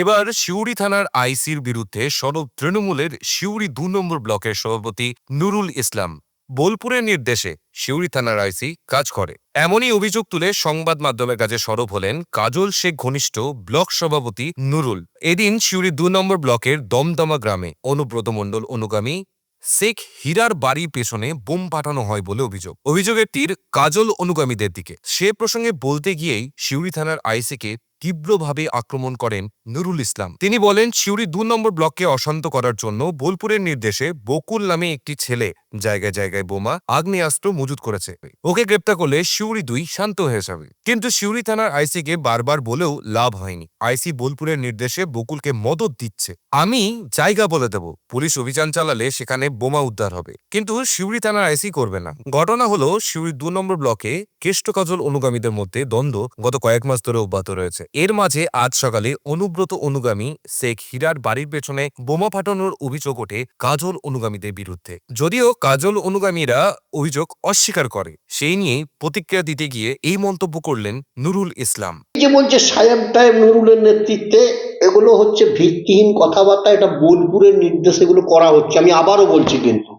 এবার সিউড়ি থানার আইসির বিরুদ্ধে সরব তৃণমূলের সিউড়ি দু নম্বর ব্লকের সভাপতি নুরুল ইসলাম বোলপুরের নির্দেশে সিউড়ি থানার আইসি কাজ করে। এমনই অভিযোগ তুলে সংবাদ মাধ্যমের কাছে সরব হলেন কাজল শেখ ঘনিষ্ঠ ব্লক সভাপতি নুরুল। এদিন সিউড়ি দু নম্বর ব্লকের দমদমা গ্রামে অনুব্রত মণ্ডল অনুগামী শেখ হীরার বাড়ির পেছনে বোম পাঠানো হয় বলে অভিযোগ। অভিযোগের তীর কাজল অনুগামীদের দিকে। সে প্রসঙ্গে বলতে গিয়েই সিউড়ি থানার আইসিকে তীব্রভাবে আক্রমণ করেন নুরুল ইসলাম। তিনি বলেন, সিউড়ি দু নম্বর ব্লককে অশান্ত করার জন্য বোলপুরের নির্দেশে বকুল নামে একটি ছেলে জায়গায় জায়গায় বোমা, আগ্নেয়াস্ত্র মজুত করেছে। ওকে গ্রেপ্তার করলে সিউড়ি দুই শান্ত হয়ে যাবে। কিন্তু সিউড়ি থানার আইসিকে বারবার বলেও লাভ হয়নি। আইসি বোলপুরের নির্দেশে বকুলকে মদত দিচ্ছে। আমি জায়গা বলে দেব। পুলিশ অভিযান চালালে সেখানে বোমা উদ্ধার হবে। কিন্তু সিউড়ি থানার আইসি করবে না। ঘটনা হলো সিউড়ি দু নম্বর ব্লকে কেষ্ট কাজল অনুগামীদের মধ্যে দ্বন্দ্ব গত কয়েক মাস ধরে অব্যাহত রয়েছে। এর মাঝে আজ সকালে অনুব্রত অনুগামী শেখ হীরার বাড়ির পেছনে বোমা ফাটানোর অভিযোগ ওঠে কাজল অনুগামীদের বিরুদ্ধে। যদিও কাজল অনুগামীরা অভিযোগ অস্বীকার করে। সেই নিয়ে প্রতিক্রিয়া দিতে গিয়ে এই মন্তব্য করলেন নুরুল ইসলাম। যে বলছে সাহেব টাইম নুরুলের নেতৃত্বে, এগুলো হচ্ছে ভিত্তিহীন কথাবার্তা, এটা বোলপুরের নির্দেশে এগুলো করা হচ্ছে। আমি আবারও বলছি কিন্তু,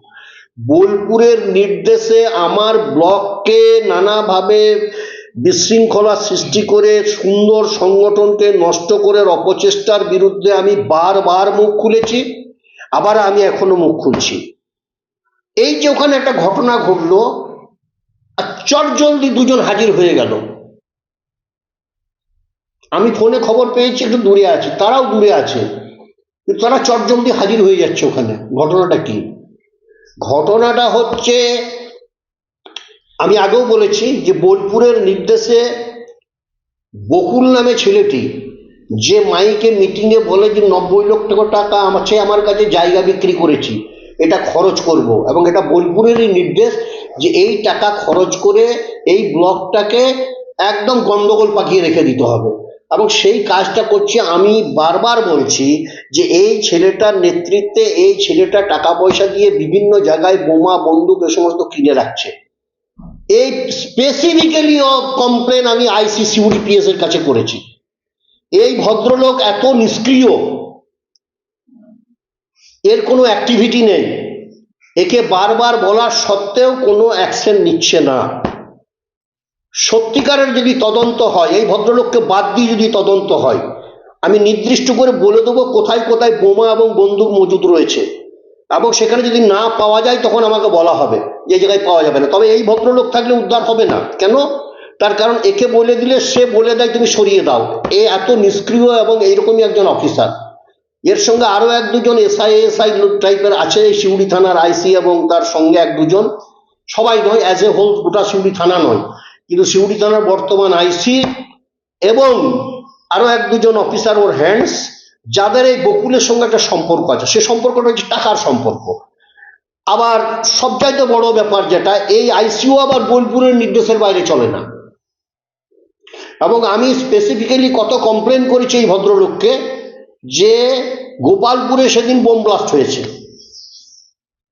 বোলপুরের নির্দেশে আমার ব্লককে নানাভাবে বিশৃঙ্খলা সৃষ্টি করে, সুন্দর সংগঠনকে নষ্ট করে, অপচেষ্টার বিরুদ্ধে আমি বারবার মুখ খুলেছি, আবার আমি এখনও মুখ খুলছি। এই যে ওখানে একটা ঘটনা ঘটলো, আর চটজলদি দুজন হাজির হয়ে গেল। আমি ফোনে খবর পেয়েছি, একটু দূরে আছে, তারাও দূরে আছে। কিন্তু তারা চটজলদি হাজির হয়ে যাচ্ছে ওখানে। ঘটনাটা কি? ঘটনাটা হচ্ছে, আমি আগেও বলেছি যে বোলপুরের নির্দেশে বকুল নামে ছেলেটি, যে মাইকে মিটিংয়ে বলে যে নব্বই লক্ষ টাকা আছে আমার কাছে, জায়গা বিক্রি করেছি। এটা খরচ করব। এবং এটা বোলপুরেরই নির্দেশ যে এই টাকা খরচ করে এই ব্লকটাকে একদম গন্ডগোল পাকিয়ে রেখে দিতে হবে। এবং সেই কাজটা করছি আমি বারবার বলছি যে এই ছেলেটার নেতৃত্বে এই ছেলেটা টাকা পয়সা দিয়ে বিভিন্ন জায়গায় বোমা, বন্দুক এ সমস্ত কিনে রাখছে। এই স্পেসিফিক্যালি কমপ্লেন আমি আইসিসি পিএস এর কাছে করেছি। এই ভদ্রলোক এত নিষ্ক্রিয় এর কোনো অ্যাক্টিভিটি নেই। একে বারবার বলার সত্ত্বেও কোনো অ্যাকশন নিচ্ছে না। সত্যিকারের যদি তদন্ত হয়, এই ভদ্রলোককে বাদ দিয়ে যদি তদন্ত হয়, আমি নির্দিষ্ট করে বলে দেবো কোথায় কোথায় বোমা এবং বন্দুক মজুদ রয়েছে। এবং সেখানে যদি না পাওয়া যায়, তখন আমাকে বলা হবে। যে জায়গায় পাওয়া যাবে না। তবে এই ভদ্রলোক থাকলে উদ্ধার হবে না। কেন? তার কারণ একে বলে দিলে, সে বলে দেয়, তুমি সরিয়ে দাও। এ এত নিষ্ক্রিয় এবং এইরকমই একজন অফিসার এর সঙ্গে আরও এক দুজন এসআই এসআই টাইপের আছে শিউড়ি থানার আইসি এবং তার সঙ্গে এক দুজন। সবাই নয় অ্যাজ এ হোল গোটা শিউড়ি থানা নয়। কিন্তু শিউড়ি থানার বর্তমান আইসি এবং আরও এক দুজন অফিসার ওর হ্যান্ডস যাদের এই বকুলের সঙ্গে একটা সম্পর্ক আছে। সে সম্পর্কটা হচ্ছে টাকার সম্পর্ক। আবার সবচাইতে বড় ব্যাপার যেটা, এই আইসিও আবার বোলপুরের নির্দেশের বাইরে চলে না। এবং আমি স্পেসিফিক্যালি কত কমপ্লেন করেছি এই ভদ্রলোককে যে গোপালপুরে সেদিন বোম ব্লাস্ট হয়েছে।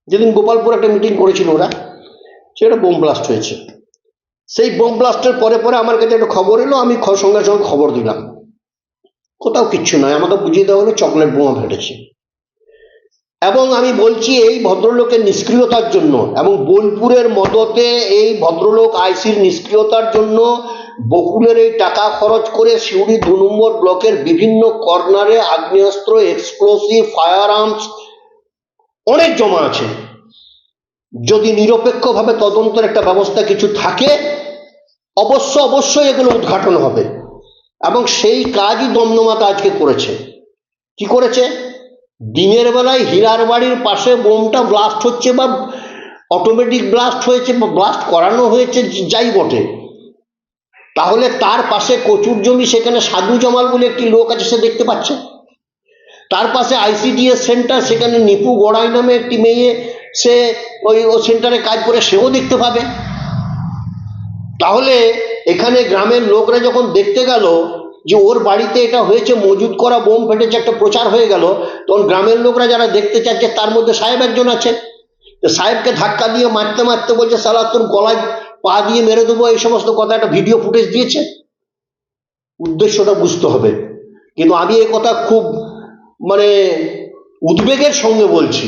যেদিন গোপালপুর একটা মিটিং করেছিল ওরা, সেটা বোম ব্লাস্ট হয়েছে। সেই বোম ব্লাস্টের পরে পরে আমার কাছে একটা খবর এলো, আমি সঙ্গে সঙ্গে খবর দিলাম। কোথাও কিচ্ছু নয় আমাকে বুঝিয়ে দেওয়া হলো চকলেট বোমা ফেটেছে। এবং আমি বলছি, এই ভদ্রলোকের নিষ্ক্রিয়তার জন্য এবং বোলপুরের মদতে এই ভদ্রলোক আইসির নিষ্ক্রিয়তার জন্য বকুলের এই টাকা খরচ করে সিউড়ি দু নম্বর ব্লকের বিভিন্ন কর্নারে আগ্নেয়াস্ত্র এক্সপ্লোসিভ ফায়ার আর্মস অনেক জমা আছে। যদি নিরপেক্ষভাবে তদন্তের একটা ব্যবস্থা কিছু থাকে, অবশ্য অবশ্যই এগুলো উদ্ঘাটন হবে। এবং সেই কাজই দমদমাতা আজকে করেছে। কি করেছে? দিনের বেলায় হীরার বাড়ির পাশে বোমটা ব্লাস্ট হচ্ছে বা অটোমেটিক ব্লাস্ট হয়েছে বা ব্লাস্ট করানো হয়েছে, যাই বটে। তাহলে তার পাশে কচুর জমি, সেখানে সাধু জমাল বলে একটি লোক আছে, সে দেখতে পাচ্ছে। তার পাশে আইসিডিএস সেন্টার, সেখানে নিপু গড়াই নামে একটি মেয়ে, সে ওই ও সেন্টারে কাজ করে, সেও দেখতে পাবে। তাহলে এখানে গ্রামের লোকরা যখন দেখতে গেল যে ওর বাড়িতে এটা হয়েছে মজুদ করা বোম ফেটেছে, একটা প্রচার হয়ে গেল, তখন গ্রামের লোকরা যারা দেখতে চাচ্ছে তার মধ্যে সাহেব একজন আছে। তো সাহেবকে ধাক্কা দিয়ে মারতে মারতে বলছে, সালা গলায় পা দিয়ে মেরে দেবো, এই সমস্ত কথা একটা ভিডিও ফুটেজ দিয়েছে। উদ্দেশ্যটা বুঝতে হবে। কিন্তু আমি এই কথা খুব মানে উদ্বেগের সঙ্গে বলছি।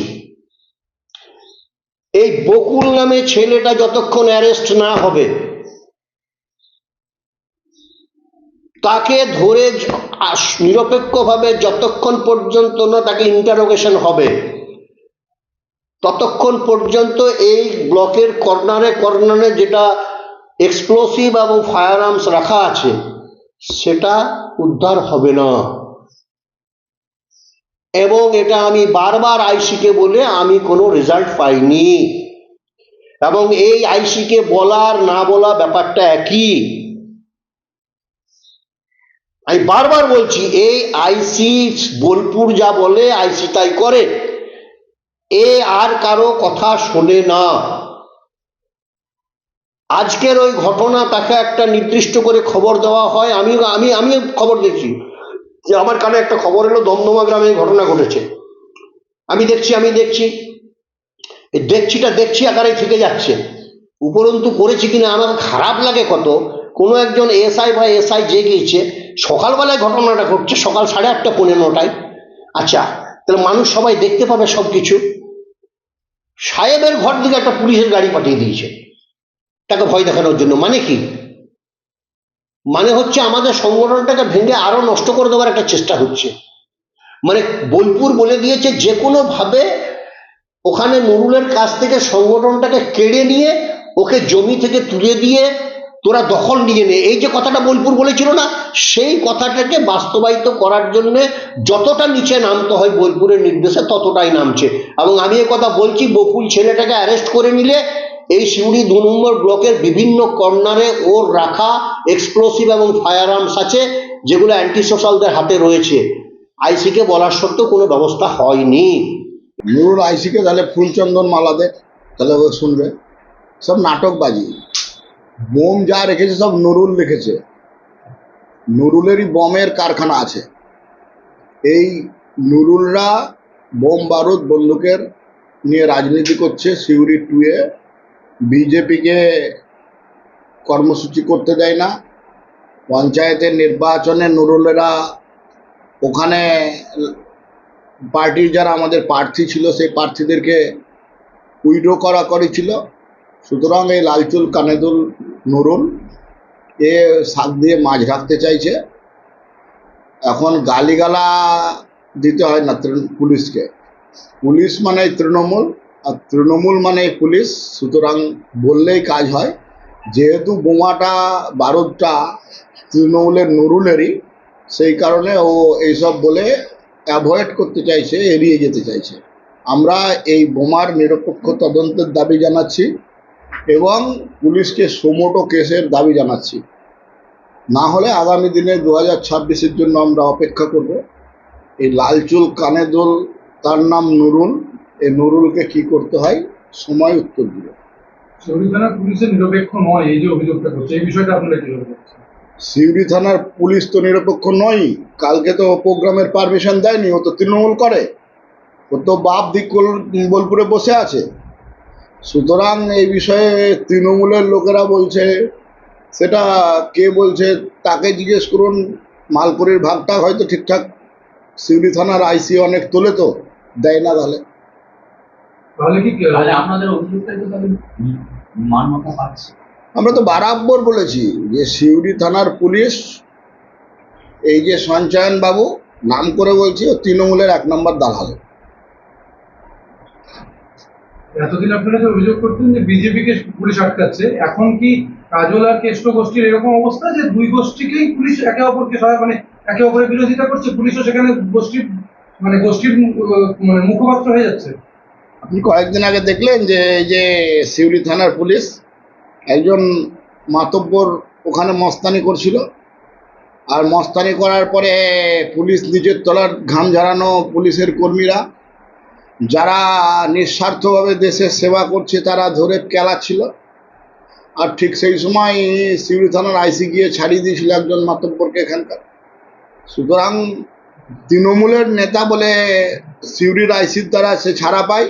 এই বকুল নামে ছেলেটা যতক্ষণ অ্যারেস্ট না হবে, তাকে ধরে নিরপেক্ষভাবে যতক্ষণ পর্যন্ত না তাকে ইন্টারোগেশন হবে ততক্ষণ পর্যন্ত এই ব্লকের কর্নারে কর্নারে যেটা এক্সপ্লোসিভ এবং ফায়ার আর্মস রাখা আছে, সেটা উদ্ধার হবে না। এবং এটা আমি বারবার আইসিকে বলে আমি কোনো রেজাল্ট পাইনি। এবং এই আইসিকে বলার, না বলা ব্যাপারটা একই। আমি বারবার বলছি, এই আইসি বোলপুর যা বলে, আইসি তাই করে। এ আর কারও কথা শোনে না। আজকের ওই ঘটনা তাকে একটা নির্দিষ্ট করে খবর দেওয়া হয়। আমি আমি আমি খবর দেখছি যে আমার কানে একটা খবর এলো, দমদমা গ্রামে ঘটনা ঘটেছে। আমি দেখছি আমি দেখছি। দেখছিটা দেখছি আকারে থেকে যাচ্ছে। উপরন্তু করেছি কিনা আমার খারাপ লাগে কত? কোনো একজন এসআই বা এসআই যে গিয়েছে সকালবেলায় ঘটনাটা ঘটছে, সকাল সাড়ে আটটা পনেরো নটায়। আচ্ছা তাহলে মানুষ সবাই দেখতে পাবে সব কিছু সাহেবের ঘর দিকে একটা পুলিশের গাড়ি পাঠিয়ে দিয়েছে। তাকে ভয় দেখানোর জন্য। মানে কি? মানে হচ্ছে আমাদের সংগঠনটাকে ভেঙে আরও নষ্ট করে দেওয়ার একটা চেষ্টা হচ্ছে। মানে বোলপুর বলে দিয়েছে, যে কোনো ভাবে ওখানে নুরুলের কাছ থেকে সংগঠনটাকে কেড়ে নিয়ে ওকে জমি থেকে তুলে দিয়ে তোরা দখল নিয়ে নে। এই যে কথাটা বোলপুর বলেছিল না, সেই কথাটাকে বাস্তবায়িত করার জন্য যতটা নিচে নামতে হয় বোলপুরের নির্দেশে ততটাই নামছে। এবং আমি কথা বলছি, বকুল ছেলেটাকে অ্যারেস্ট করে নিলে এই সিউড়ি দু নম্বর ব্লকের বিভিন্ন কর্নারে ওর রাখা এক্সপ্লোসিভ এবং ফায়ার আর্মস আছে, যেগুলো অ্যান্টি সোশ্যালদের হাতে রয়েছে। আইসিকে বলার সত্ত্বেও কোনো ব্যবস্থা হয়নি। নুরুল আইসিকে তাহলে ফুলচন্দন মালা দে তাহলে ও শুনবে। সব নাটকবাজি। বোম যা রেখেছে সব নুরুল রেখেছে। নুরুলেরই বমের কারখানা আছে। এই নুরুলরা বোম বারুদ বন্দুকের নিয়ে রাজনীতি করছে সিউড়ি টুয়ে বিজেপিকে কর্মসূচি করতে দেয় না। পঞ্চায়েতের নির্বাচনে নুরুলেরা ওখানে পার্টির যারা আমাদের প্রার্থী ছিল সেই প্রার্থীদেরকে উইড্রো করা করেছিল। সুতরাং এই লালচুল কানেদুল নুরুল, এ শাক দিয়ে মাছ রাখতে চাইছে। এখন গালিগালা দিতে হয় না পুলিশকে। পুলিশ মানে তৃণমূল, আর তৃণমূল মানে পুলিশ। সুতরাং বললেই কাজ হয়। যেহেতু বোমাটা, বারুদটা তৃণমূলের নুরুলেরই, সেই কারণে ও এইসব বলে অ্যাভয়েড করতে চাইছে, এড়িয়ে যেতে চাইছে। আমরা এই বোমার নিরপেক্ষ তদন্তের দাবি জানাচ্ছি। এবং পুলিশকে সোমোটো কেসের দাবি জানাচ্ছি। না হলে আগামী দিনে দু হাজার ছাব্বিশের জন্য আমরা অপেক্ষা করব। এই লালচুল কানে দোল তার নাম নুরুল। এই নুরুলকে কি করতে হয় সময় উত্তর দিবে। শহীদ থানা পুলিশের নিরপেক্ষ নয় এই যে অভিযোগটা করছে এই বিষয়টা আপনারা কীভাবে সিউড়ি থানার পুলিশ তো নিরপেক্ষ নয় কালকে তো প্রোগ্রামের পারমিশন দেয়নি ও তো তৃণমূল করে। ও তো বাপ দিক বোলপুরে বসে আছে। সুতরাং এই বিষয়ে তৃণমূলের লোকেরা বলছে সেটা কে বলছে তাকে জিজ্ঞেস করুন মালপুরের ভাগটা হয়তো ঠিকঠাক সিউড়ি থানার আইসি অনেক তোলে তো দেয় না তাহলে। আমরা তো বারাব্বর বলেছি যে সিউড়ি থানার পুলিশ এই যে সঞ্চয়ন বাবু নাম করে বলছি ও তৃণমূলের এক নম্বর দালাল। এতদিন আপনারা যে অভিযোগ করতেন যে বিজেপিকে পুলিশ আটকাচ্ছে, এখন কি কাজল আর কেষ্ট গোষ্ঠীর এরকম অবস্থা যে দুই গোষ্ঠীকেই পুলিশ একে অপরকে সহায় মানে একে অপরের বিরোধিতা করছে, পুলিশও সেখানে গোষ্ঠীর মানে গোষ্ঠীর মানে মুখপাত্র হয়ে যাচ্ছে? আপনি কয়েকদিন আগে দেখলেন যে এই যে সিউড়ি থানার পুলিশ একজন মাতব্বর ওখানে মস্তানি করছিল। আর মস্তানি করার পরে পুলিশ নিজের তলার ঘাম ঝাড়ানো পুলিশের কর্মীরা যারা নিঃস্বার্থভাবে দেশের সেবা করছে, তারা ধরে কেলাচ্ছিল আর ঠিক সেই সময় সিউড়ি থানার আইসি গিয়ে ছাড়িয়ে দিয়েছিল একজন মাতব্বরকে এখানকার। সুতরাং তৃণমূলের নেতা বলে সিউড়ির আইসির দ্বারা সে ছাড়া পায়।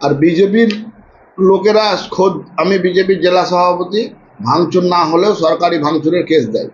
আর বিজেপির লোকেরা খোদ, আমি বিজেপির জেলা সভাপতি, ভাঙচুর না হলেও সরকারি ভাঙচুরের কেস দেয়।